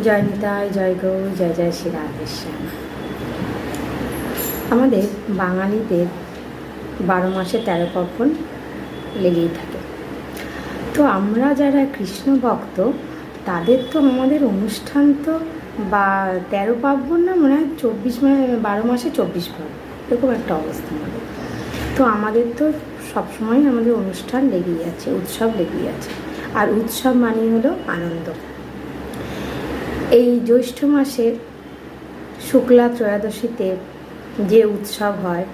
জয় নিতাই, জয় জয় জয় শ্রী রাধেশ্যাম আমাদের বাঙালিদের বারো মাসে তেরো পার্বণ লেগেই থাকে। তো আমরা যারা কৃষ্ণ ভক্ত, তাদের তো আমাদের অনুষ্ঠান তো বা তেরো পার্বণ না, মনে হয় চব্বিশ বারো মাসে চব্বিশ পার্বণ, এরকম একটা অবস্থা আমাদের। তো আমাদের তো সবসময় আমাদের অনুষ্ঠান লেগেই আছে, উৎসব লেগেই আছে। আর উৎসব মানেই হলো আনন্দ। এই জ্যৈষ্ঠ মাসের শুক্লা ত্রয়োদশীতে যে উৎসব হয়,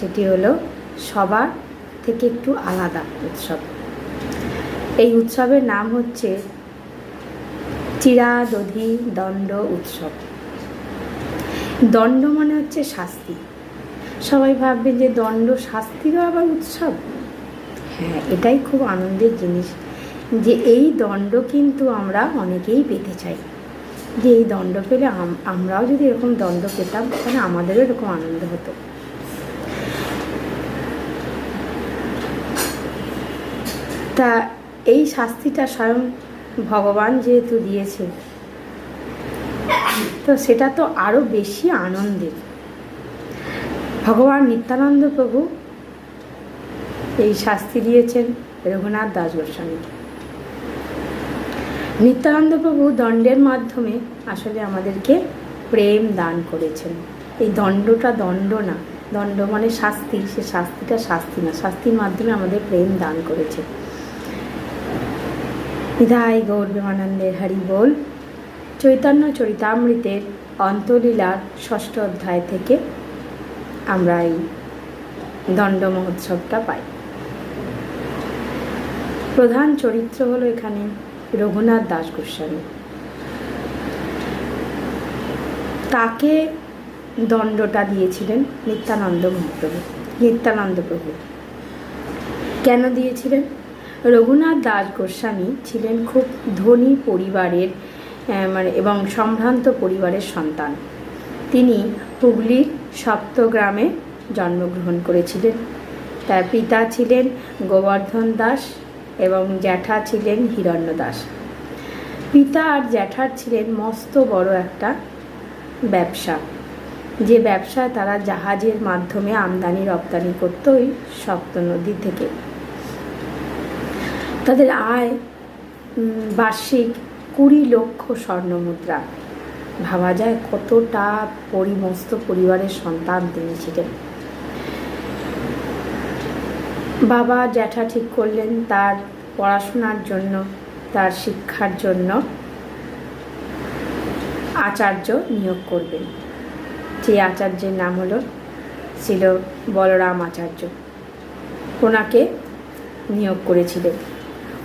সেটি হলো সবার থেকে একটু আলাদা উৎসব। এই উৎসবের নাম হচ্ছে চিরাদধি দণ্ড উৎসব। দণ্ড মানে হচ্ছে শাস্তি। সবাই ভাববে যে দণ্ড শাস্তিরও আবার উৎসব? হ্যাঁ এটাই খুব আনন্দের জিনিস যে এই দণ্ড কিন্তু আমরা অনেকেই পেতে চাই। যে এই দণ্ড পেলে আম- আমরাও যদি এরকম দণ্ড পেতাম, তাহলে আমাদেরও এরকম আনন্দ হতো। তা এই শাস্তিটা স্বয়ং ভগবান যেহেতু দিয়েছে, তো সেটা তো আরও বেশি আনন্দের। ভগবান নিত্যানন্দ প্রভু এই শাস্তি দিয়েছেন রঘুনাথ দাস গোস্বামীকে। নিত্যানন্দ প্রভু দণ্ডের মাধ্যমে আসলে আমাদেরকে প্রেম দান করেছেন। এই দণ্ডটা দণ্ড না। দণ্ড মানে শাস্তি। সে শাস্তিটা শাস্তি না। শাস্তির মাধ্যমে আমাদের প্রেম দান করেছে। বিধায় গৌর বিমানন্দের হরি বল। চৈতন্য চরিতামৃতের অন্তলীলার ষষ্ঠ অধ্যায় থেকে আমরা এই দণ্ড মহোৎসবটা পাই। প্রধান চরিত্র হলো এখানে রঘুনাথ দাস গোস্বামী। তাকে দণ্ডটা দিয়েছিলেন নিত্যানন্দ মহাপ্রভু, নিত্যানন্দ প্রভু। কেন দিয়েছিলেন? রঘুনাথ দাস গোস্বামী ছিলেন খুব ধনী পরিবারের মানে এবং সম্ভ্রান্ত পরিবারের সন্তান। তিনি হুগলির সপ্তগ্রামে জন্মগ্রহণ করেছিলেন। তার পিতা ছিলেন গোবর্ধন দাস এবং জ্যাঠা ছিলেন হিরণ্য দাস পিতা আর জ্যাঠার ছিলেন মস্ত বড় একটা ব্যবসা। যে ব্যবসায় তারা জাহাজের মাধ্যমে আমদানি, রপ্তানি করত ওই সপ্ত নদী থেকে। তাদের আয় বার্ষিক কুড়ি লক্ষ স্বর্ণ মুদ্রা। ভাবা যায় কতটা পরিমস্ত পরিবারের সন্তান তিনি ছিলেন। বাবা জ্যাঠা ঠিক করলেন তার পড়াশোনার জন্য, তার শিক্ষার জন্য। আচার্য নিয়োগ করবেন। যে আচার্যের নাম হলো, ছিল বলরাম আচার্য। ওনাকে নিয়োগ করেছিলেন।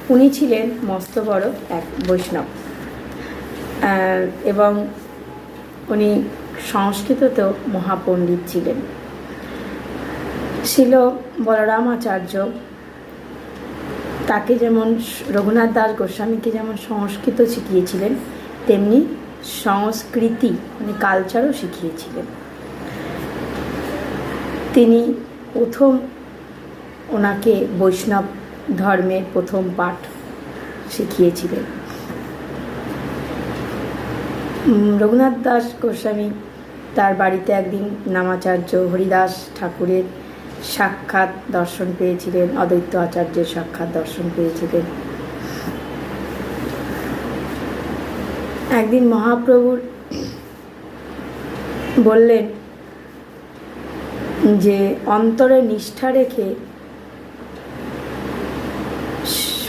উনি ছিলেন মস্ত বড় এক বৈষ্ণব। এবং উনি সংস্কৃততেও মহাপণ্ডিত ছিলেন। ছিল বলরাম আচার্য। তাকে যেমন রঘুনাথ দাস গোস্বামীকে যেমন সংস্কৃত শিখিয়েছিলেন, তেমনি সংস্কৃতি মানে কালচারও শিখিয়েছিলেন। তিনি প্রথম ওনাকে বৈষ্ণব ধর্মের প্রথম পাঠ শিখিয়েছিলেন। রঘুনাথ দাস গোস্বামী তার বাড়িতে একদিন নামাচার্য হরিদাস ঠাকুরের সাক্ষাৎ দর্শন পেয়েছিলেন, অদ্বৈত আচার্যের সাক্ষাৎ দর্শন পেয়েছিলেন। একদিন মহাপ্রভুর বললেন যে, অন্তরে নিষ্ঠা রেখে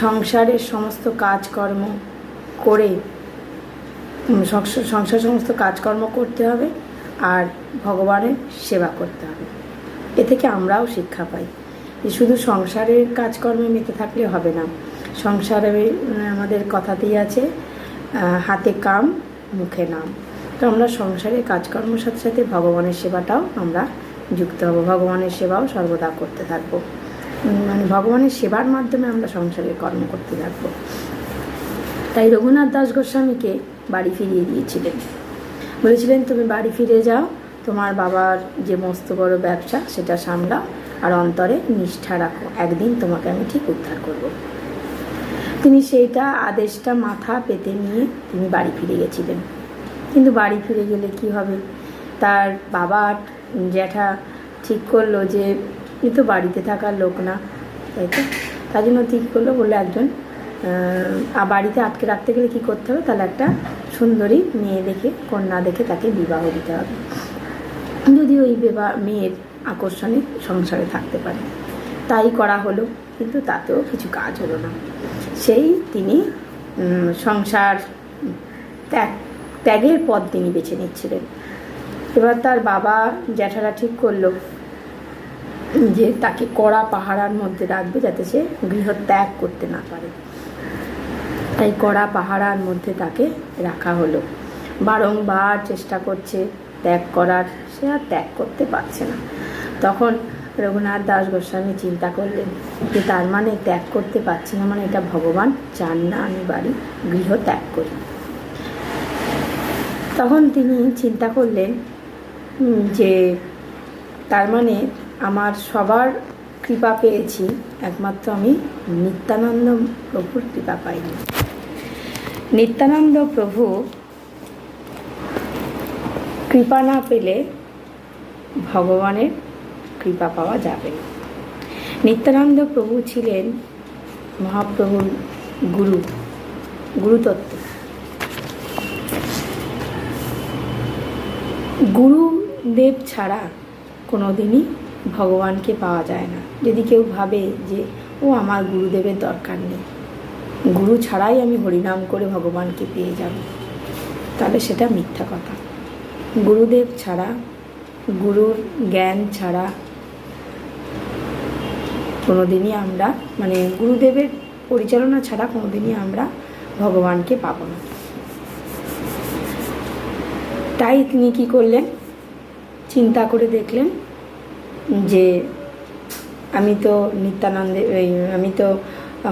সংসারের সমস্ত কাজকর্ম করে, সংসার সমস্ত কাজকর্ম করতে হবে আর ভগবানের সেবা করতে হবে। এ থেকে আমরাও শিক্ষা পাই। যে শুধু সংসারের কাজকর্মে মেতে থাকলে হবে না। সংসারে আমাদের কথাতেই আছে হাতে কাম, মুখে নাম। তো আমরা সংসারের কাজকর্মের সাথে সাথে ভগবানের সেবাটাও আমরা যুক্ত হব। ভগবানের সেবাও সর্বদা করতে থাকব। মানে ভগবানের সেবার মাধ্যমে আমরা সংসারের কর্ম করতে থাকব। তাই রঘুনাথ দাস গোস্বামীকে বাড়ি ফিরিয়ে দিয়েছিলেন। বলেছিলেন, তুমি বাড়ি ফিরে যাও তোমার বাবার যে মস্ত বড় ব্যবসা, সেটা সামলাও আর অন্তরে নিষ্ঠা রাখো। একদিন তোমাকে আমি ঠিক উদ্ধার করব। তিনি সেইটা আদেশটা মাথা পেতে নিয়ে তিনি বাড়ি ফিরে গেছিলেন কিন্তু বাড়ি ফিরে গেলে কি হবে? তার বাবা জ্যাঠা ঠিক করল যে, এ তো বাড়িতে থাকার লোক না। তাই তো? তার জন্য ঠিক করল, বলল একজন আর বাড়িতে আটকে রাখতে গেলে কী করতে হবে? তাহলে একটা সুন্দরী মেয়ে দেখে, কন্যা দেখে তাকে বিবাহ দিতে হবে। যদি ওই বেবা মেয়ের আকর্ষণে সংসারে থাকতে পারে। তাই করা হলো, কিন্তু তাতেও কিছু কাজ হলো না। সেই তিনি সংসার ত্যাগ, ত্যাগের পথ তিনি বেছে নিচ্ছিলেন। এবার তার বাবা জ্যাঠারা ঠিক করল যে তাকে কড়া পাহারার মধ্যে রাখবে যাতে সে গৃহ ত্যাগ করতে না পারে। তাই কড়া পাহারার মধ্যে তাকে রাখা হলো। বারংবার চেষ্টা করছে ত্যাগ করার। সে আর ত্যাগ করতে পারছে না। তখন রঘুনাথ দাস গোস্বামী চিন্তা করলেন যে তার মানে ত্যাগ করতে পারছি না মানে এটা ভগবান চান না আমি বাড়ি গৃহ ত্যাগ করি। তখন তিনি চিন্তা করলেন যে তার মানে আমার সবার কৃপা পেয়েছি, একমাত্র আমি নিত্যানন্দ প্রভুর কৃপা পাইনি। নিত্যানন্দ প্রভু কৃপা না পেলে ভগবানের কৃপা পাওয়া যাবে। নিত্যানন্দ প্রভু ছিলেন মহাপ্রভুর গুরু, গুরুতত্ত্ব। গুরুদেব ছাড়া কোনো দিনই ভগবানকে পাওয়া যায় না। যদি কেউ ভাবে যে, ও আমার গুরুদেবের দরকার নেই, গুরু ছাড়াই আমি হরিনাম করে ভগবানকে পেয়ে যাব, তাহলে সেটা মিথ্যা কথা। গুরুদেব ছাড়া গুরুর জ্ঞান ছাড়া কোনোদিনই আমরা মানে গুরুদেবের পরিচালনা ছাড়া কোনোদিনই আমরা ভগবানকে পাবো না। তাই তিনি কি করলেন? চিন্তা করে দেখলেন যে আমি তো নিত্যানন্দে আমি তো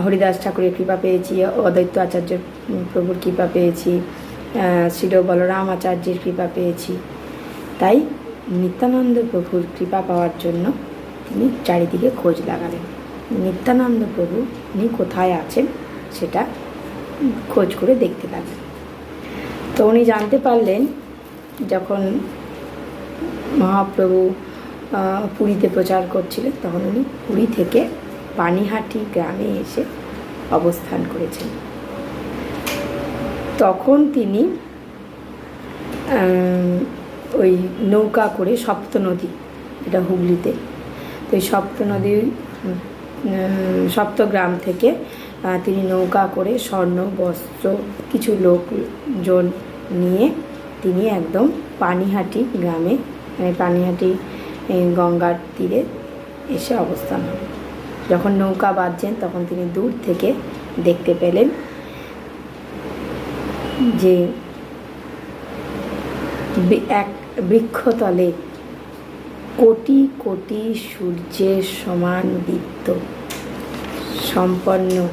হরিদাস ঠাকুরের কৃপা পেয়েছি, অদ্বৈত আচার্য প্রভুর কৃপা পেয়েছি শিল বলরাম আচার্যের কৃপা পেয়েছি। তাই নিত্যানন্দ প্রভুর কৃপা পাওয়ার জন্য তিনি চারিদিকে খোঁজ লাগালেন। নিত্যানন্দ প্রভু উনি কোথায় আছেন সেটা খোঁজ করে দেখতে লাগলেন। তো উনি জানতে পারলেন যখন মহাপ্রভু পুরীতে প্রচার করছিলেন তখন উনি পুরী থেকে পানিহাটি গ্রামে এসে অবস্থান করেছেন। তখন তিনি ওই নৌকা করে সপ্ত নদী, এটা হুগলিতে। তো এই সপ্ত নদীর সপ্তগ্রাম থেকে তিনি নৌকা করে স্বর্ণ, বস্ত্র, কিছু লোকজন নিয়ে তিনি একদম পানিহাটি গ্রামে মানে পানিহাটি গঙ্গার তীরে এসে অবস্থান হন। যখন নৌকা বাঁধছেন তখন তিনি দূর থেকে দেখতে পেলেন যে এক বৃক্ষতলে কোটি কোটি সূর্যের সমান দীপ্ত সম্পন্ন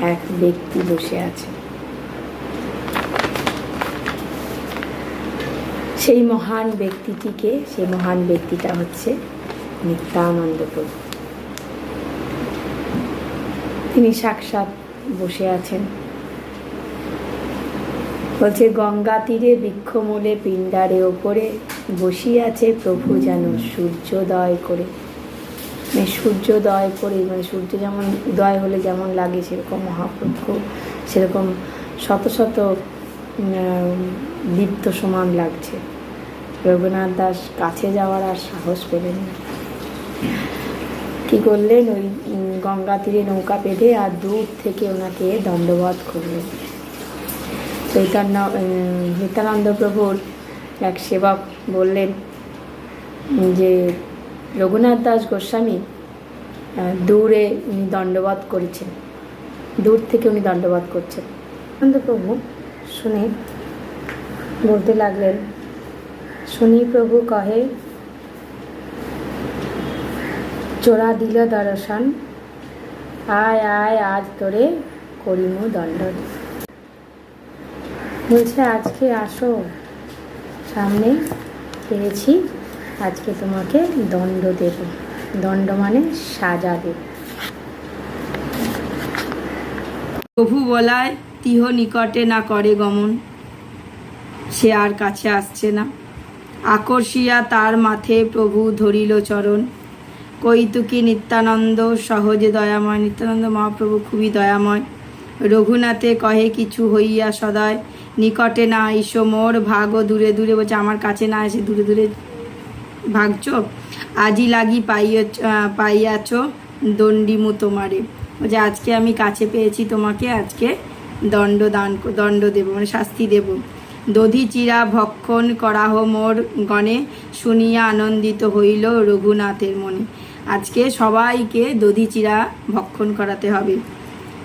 এক ব্যক্তি বসে আছে। সেই মহান ব্যক্তিটিকে, সেই মহান ব্যক্তিটা হচ্ছে নিত্যানন্দ প্রভু। তিনি সাক্ষাৎ বসে আছেন। বলছে, গঙ্গা তীরে বৃক্ষমূলে পিণ্ডারে ওপরে বসিয়াছে প্রভু যেন সূর্যোদয় করে। মানে সূর্যোদয় করে মানে সূর্য যেমন উদয় হলে যেমন লাগে সেরকম মহাপ্রভু, সেরকম শত শত দীপ্ত সমান লাগছে। রঘুনাথ দাস কাছে যাওয়ার আর সাহস পেলেন না। কী করলেন? ওই গঙ্গা তীরে নৌকা বেঁধে আর দূর থেকে ওনাকে দণ্ডবধ করলেন। চৈতন্য নিত্যানন্দ প্রভুর এক সেবক বললেন যে, রঘুনাথ দাস গোস্বামী দূরে উনি দণ্ডবধ করেছেন। দূর থেকে উনি দণ্ডবধ করছেন। প্রভু শুনে বলতে লাগলেন, শুনি প্রভু কহে, চোরা দিল দর্শন, আয় আয়, আজ তোরে করিমু দণ্ড বলছে, আজকে আসো। সামনে পেয়েছি। আজকে তোমাকে দণ্ড দেব। দণ্ড মানে সাজা দেব। প্রভু বলায়, তিহ নিকটে না করে গমন। সে আর কাছে আসছে না। আকর্ষিয়া তার মাথে প্রভু ধরিল চরণ। কৈতুকী নিত্যানন্দ, সহজে দয়াময়। নিত্যানন্দ মহাপ্রভু খুবই দয়াময়। রঘুনাথে কহে কিছু হইয়া সদয়, নিকটে না আইসো মোর ভাগও দূরে দূরে। বলছে, আমার কাছে না এসে দূরে দূরে ভাগছ? আজি লাগি পাইয়াছ পাইয়াছ দণ্ডিমু তোমারে। বলছে, আজকে আমি কাছে পেয়েছি তোমাকে, আজকে দণ্ড দান দণ্ড দেব মানে শাস্তি দেব। দধি চিরা ভক্ষণ করাহ মোর গণে, শুনিয়া আনন্দিত হইল রঘুনাথের মনে। আজকে সবাইকে দধি চিরা ভক্ষণ করাতে হবে।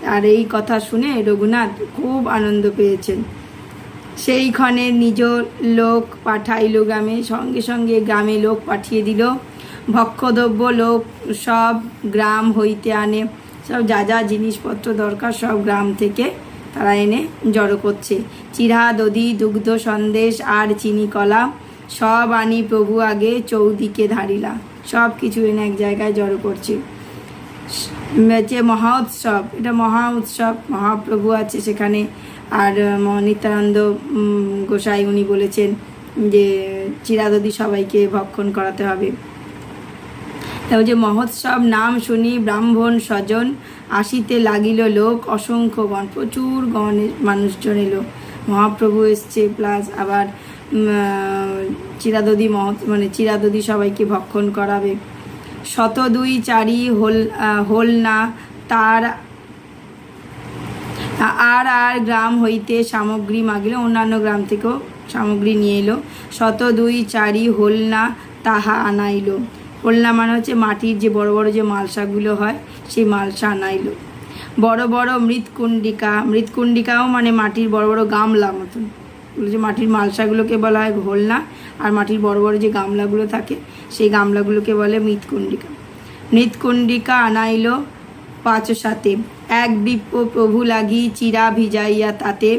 আর এই কথা শুনে রঘুনাথ খুব আনন্দ পেয়েছেন। সেইক্ষণে নিজ লোক পাঠাইল গ্রামে, সঙ্গে সঙ্গে গ্রামে লোক পাঠিয়ে দিল। ভক্ষদ্রব্য লোক সব গ্রাম হইতে আনে। সব যা যা জিনিসপত্র দরকার সব গ্রাম থেকে তারা এনে জড়ো করছে। চিরা দধি, দুগ্ধ, সন্দেশ আর চিনি, কলা সব আনি প্রভু আগে চৌদিকে ধারিলা। সব কিছু এনে এক জায়গায় জড়ো করছে। যে মহা উৎসব, এটা মহা উৎসব, মহাপ্রভু আছে সেখানে। আর নিত্যানন্দ গোসাই উনি বলেছেন যে চিরাদদি সবাইকে ভক্ষণ করাতে হবে। তারপর যে মহোৎসব নাম শুনি ব্রাহ্মণ স্বজন আসিতে লাগিল লোক অসংখ্য গণ, প্রচুর গণের মানুষজন এলো। মহাপ্রভু এসছে, প্লাস আবার চিরাদদি মহ মানে চিরাদদি সবাইকে ভক্ষণ করাবে। শত দুই চারি হোল হোল না, তার, আর আর গ্রাম হইতে সামগ্রী মাগিল, অন্যান্য গ্রাম থেকেও সামগ্রী নিয়ে এলো। শত দুই চারি হোলনা তাহা আনাইল। হোলনা মানে হচ্ছে মাটির যে বড় বড় যে মালসাগুলো হয়, সেই মালসা আনাইলো। বড় বড় মৃৎকুণ্ডিকা, মৃৎকুণ্ডিকাও মানে মাটির বড় বড় গামলা মতন। যে মাটির মালসাগুলোকে বলা হয় ঘোলনা, আর মাটির বড় বড় যে গামলাগুলো থাকে, সেই গামলাগুলোকে বলে মৃৎকুণ্ডিকা। মৃৎকুণ্ডিকা আনাইল পাঁচ সাথে এক বিপ্প প্রভু লাগি চিরা ভিজাইয়া তাতে,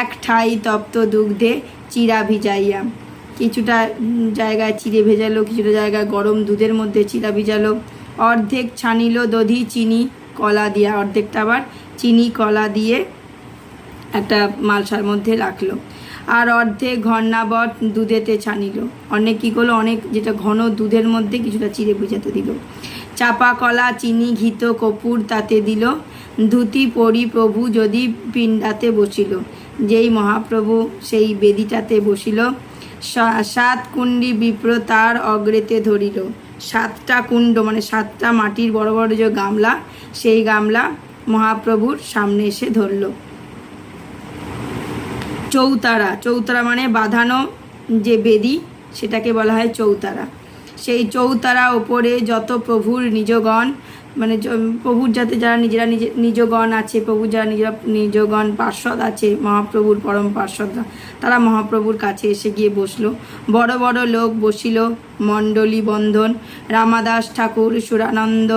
এক ঠাই তপ্ত দুগ্ধে চিরা ভিজাইয়া। কিছুটা জায়গায় চিড়ে ভেজালো, কিছুটা জায়গায় গরম দুধের মধ্যে চিরা ভিজালো। অর্ধেক ছানিল দধি চিনি কলা দিয়া, অর্ধেকটা আবার চিনি কলা দিয়ে একটা মালসার মধ্যে রাখল। আর অর্ধেক ঘন্নাবট দুধেতে ছানিল। অনেক কী করল? অনেক যেটা ঘন দুধের মধ্যে কিছুটা চিড়ে বুঝাতে দিল। চাপা কলা, চিনি, ঘিত, কপুর তাতে দিল। ধুতি, পরি, প্রভু যদি পিণ্ডাতে বসিল। যেই মহাপ্রভু সেই বেদিটাতে বসিল। সাত কুণ্ডি বিপ্র তার অগ্রেতে ধরিল। সাতটা কুণ্ড মানে সাতটা মাটির বড় বড় যে গামলা, সেই গামলা মহাপ্রভুর সামনে এসে ধরলো। চৌতারা চৌতারা মানে বাঁধানো যে বেদি, সেটাকে বলা হয় চৌতারা। সেই চৌতারা ওপরে যত প্রভুর নিজগণ মানে প্রভুর যাতে যারা নিজেরা নিজে, নিজগণ আছে, প্রভুর যারা নিজেরা নিজগণ পার্শ্বদ আছে, মহাপ্রভুর পরম পার্শ্বদরা তারা মহাপ্রভুর কাছে এসে গিয়ে বসল। বড় বড় লোক বসিল, মণ্ডলী বন্ধন, রামাদাস ঠাকুর, সুরানন্দ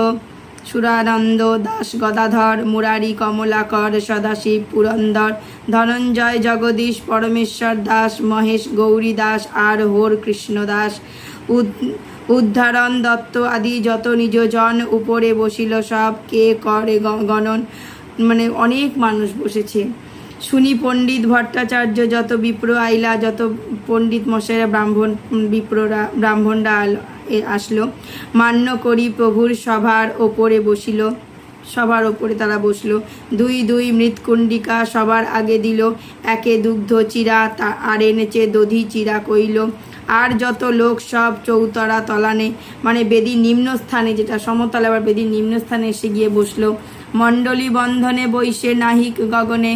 সুরানন্দ দাস, গদাধর, মুরারি, কমলাকর, সদাশিব, পুরন্দর, ধনঞ্জয়, জগদীশ, পরমেশ্বর দাস, মহেশ, গৌরী দাস, আর হোর কৃষ্ণ দাস। উদ- উদ্ধারণ দত্ত আদি যত নিজজন উপরে বসিল সব, কে করে গণন মানে অনেক মানুষ বসেছে। শুনি পণ্ডিত ভট্টাচার্য, যত বিপ্র আইলা, যত পণ্ডিত মশাইরা ব্রাহ্মণ, বিপ্ররা, ব্রাহ্মণরা আসলো। মান্য করি প্রভুর সভার ওপরে বসিল। সবার ওপরে তারা বসল। দুই দুই মৃৎকুণ্ডিকা সবার আগে দিল। একে দুগ্ধ চিরা তা আর এনেছে দধি চিরা কইল, আর যত লোক সব চৌতরা তলানে। মানে বেদির নিম্নস্থানে যেটা সমতলে, আবার বেদির নিম্নস্থানে এসে গিয়ে বসল। মণ্ডলী বন্ধনে বৈশে নাহিক গগনে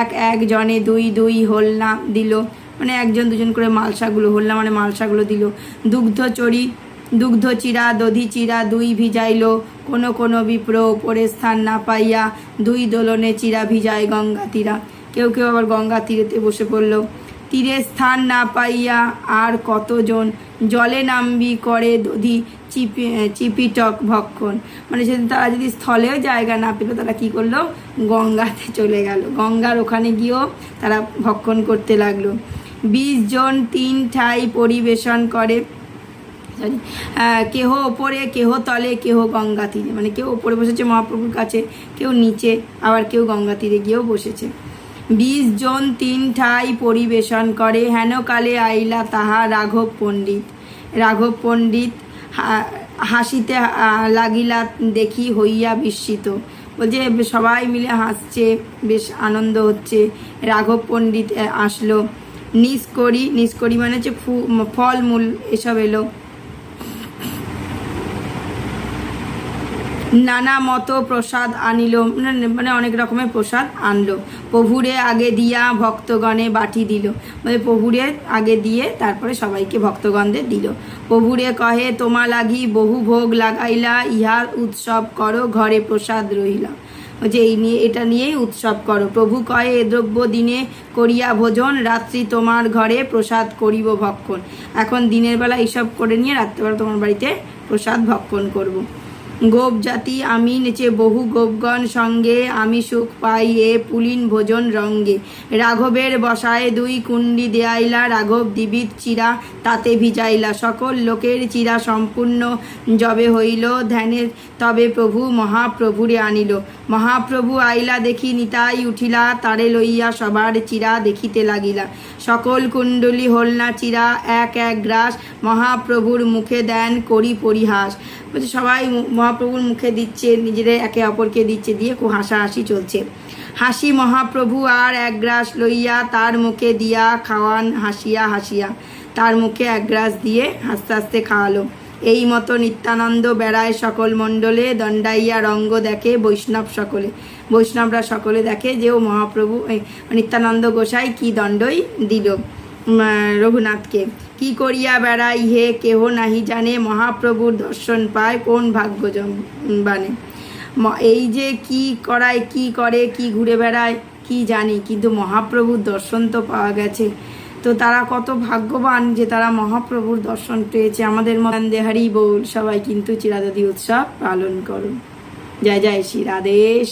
এক এক জনে দুই দুই হোলনা দিল। মানে একজন দুজন করে মালসাগুলো, হোলনা মানে মালসাগুলো দিল। দুগ্ধ চড়ি দুগ্ধ চিরা, দধি চিরা, দুই ভিজাইল। কোনো কোনো বিপ্র ওপরে স্থান না পাইয়া দুই দোলনে চিরা ভিজায় গঙ্গা তীরা। কেউ কেউ আবার গঙ্গা তীরেতে বসে পড়ল। তীরে স্থান না পাইয়া আর কতজন? জলে নামবি করে দধি চিপি চিপিটক ভক্ষণ। মানে সেদিন তারা যদি স্থলেও জায়গা না পেল, তারা কি করল? গঙ্গাতে চলে গেল। গঙ্গার ওখানে গিয়েও তারা ভক্ষণ করতে লাগল। বিশ জন তিন ঠাই পরিবেশন করে। সরি কেহ ওপরে, কেহ তলে, কেহ গঙ্গা তীরে মানে কেউ ওপরে বসেছে মহাপ্রভুর কাছে, কেউ নিচে, আবার কেউ গঙ্গা তীরে গিয়েও বসেছে। বিশ জন তিন ঠাই পরিবেশন করে, হেন কালে আইলা তাহা রাঘব পণ্ডিত। রাঘব পণ্ডিত হাসিতে লাগিলা দেখি হইয়া বিস্মিত। বলছে, সবাই মিলে হাসছে, বেশ আনন্দ হচ্ছে। রাঘব পণ্ডিত আসলো। নিষ্করি নিষ্করি মানে হচ্ছে ফু- ফলমূল, এসব এলো। নানা মতো প্রসাদ আনিল, মানে- মানে অনেক রকমের প্রসাদ আনলো। প্রভুরে আগে দিয়া ভক্তগণে বাটি দিল। মানে প্রভুরে আগে দিয়ে তারপরে সবাইকে ভক্তগণদের দিল। প্রভুরে কহে, তোমা লাগি বহু ভোগ লাগাইলা ইহা উৎসব করো, ঘরে প্রসাদ রহিলা। যে এই নিয়ে, এটা নিয়েই উৎসব করো। প্রভু কয়ে এ দ্রব্য দিনে করিয়া ভোজন, রাত্রি তোমার ঘরে প্রসাদ করিব ভক্ষণ। এখন দিনের বেলা এইসব করে নিয়ে রাত্রেবেলা তোমার বাড়িতে প্রসাদ ভক্ষণ করব। গোপ জাতি আমি নেচে বহু গোপগণ সঙ্গে, আমি সুখ পাই এ পুলিন ভোজন রঙ্গে। রাঘবের বসায় দুই কুণ্ডি দেয়াইলা, রাঘব দিবিত চিরা তাতে ভিজাইলা। সকল লোকের চিরা সম্পূর্ণ যবে হইল ধ্যানের, তবে প্রভু মহাপ্রভুরে আনিল। মহাপ্রভু আইলা দেখি নিতাই উঠিলা, তারে লইয়া সবার চিরা দেখিতে লাগিলা। সকল কুণ্ডলী হলনা চিরা, এক এক গ্রাস মহাপ্রভুর মুখে দেন করি পরিহাস। বলছে, সবাই মহাপ্রভুর মুখে দিচ্ছে, নিজেদের একে অপরকে দিচ্ছে, দিয়ে খুব হাসাহাসি চলছে। হাসি, মহাপ্রভু আর এক গ্রাস লইয়া তার মুখে দিয়া খাওয়ান, হাসিয়া হাসিয়া। তার মুখে এক গ্রাস দিয়ে হাসতে হাসতে খাওয়ালো। এই মতো নিত্যানন্দ বেড়ায় সকল মণ্ডলে, দণ্ডাইয়া রঙ্গ দেখে বৈষ্ণব সকলে। বৈষ্ণবরা সকলে দেখে যে ও মহাপ্রভু নিত্যানন্দ গোসাই কি দণ্ডই দিল রঘুনাথকে। কি করিয়া বেড়াই হে? কেহ নাহি জানে। মহাপ্রভুর দর্শন পায় কোন ভাগ্য বানে এই যে কি করায়, কি করে, কি ঘুরে বেড়ায়, কি জানি, কিন্তু মহাপ্রভুর দর্শন তো পাওয়া গেছে। তো তারা কত ভাগ্যবান যে তারা মহাপ্রভুর দর্শন পেয়েছে। আমাদের মতন দেহারি বল। সবাই কিন্তু চিরাদাদি উৎসব পালন করুন। জয় জয়, শ্রী রাধেশ